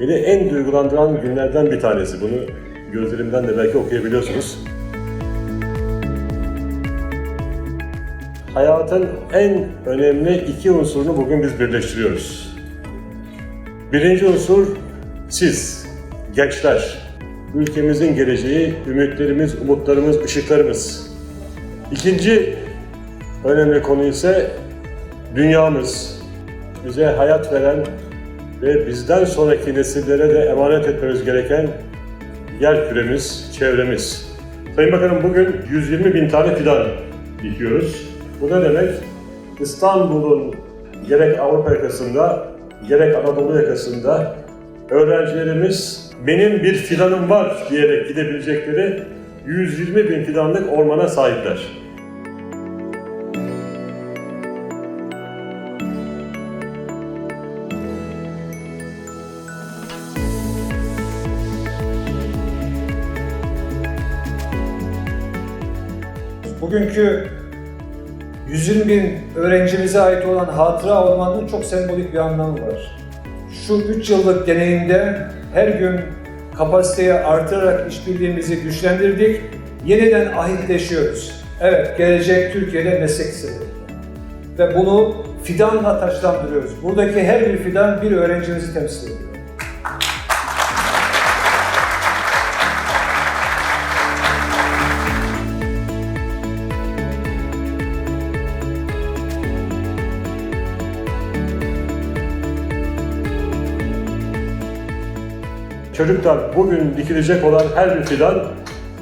Beni en duygulandıran günlerden bir tanesi. Bunu gözlerimden de belki okuyabiliyorsunuz. Hayatın en önemli iki unsurunu bugün biz birleştiriyoruz. Birinci unsur siz, gençler. Ülkemizin geleceği, ümitlerimiz, umutlarımız, ışıklarımız. İkinci önemli konu ise dünyamız. Bize hayat veren ve bizden sonraki nesillere de emanet etmemiz gereken yer küremiz, çevremiz. Sayın Bakanım bugün 120 bin tane fidan dikiyoruz. Bu ne demek? İstanbul'un gerek Avrupa yakasında, gerek Anadolu yakasında öğrencilerimiz benim bir fidanım var diyerek gidebilecekleri 120 bin fidanlık ormana sahipler. Bugünkü 120 bin öğrencimize ait olan hatıra ormanının çok sembolik bir anlamı var. Şu 3 yıllık deneyimde her gün kapasiteyi artırarak işbirliğimizi güçlendirdik. Yeniden ahitleşiyoruz. Evet, gelecek Türkiye'de meslek liseleri. Ve bunu fidanla taşlandırıyoruz. Buradaki her bir fidan bir öğrencimizi temsil ediyor. Çocuklar bugün dikilecek olan her bir fidan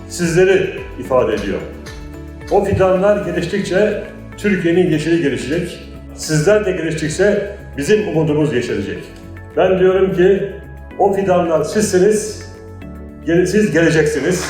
sizleri ifade ediyor. O fidanlar geliştikçe Türkiye'nin yeşili gelişecek. Sizler de geliştikçe bizim umudumuz yeşerecek. Ben diyorum ki o fidanlar sizsiniz, siz geleceksiniz.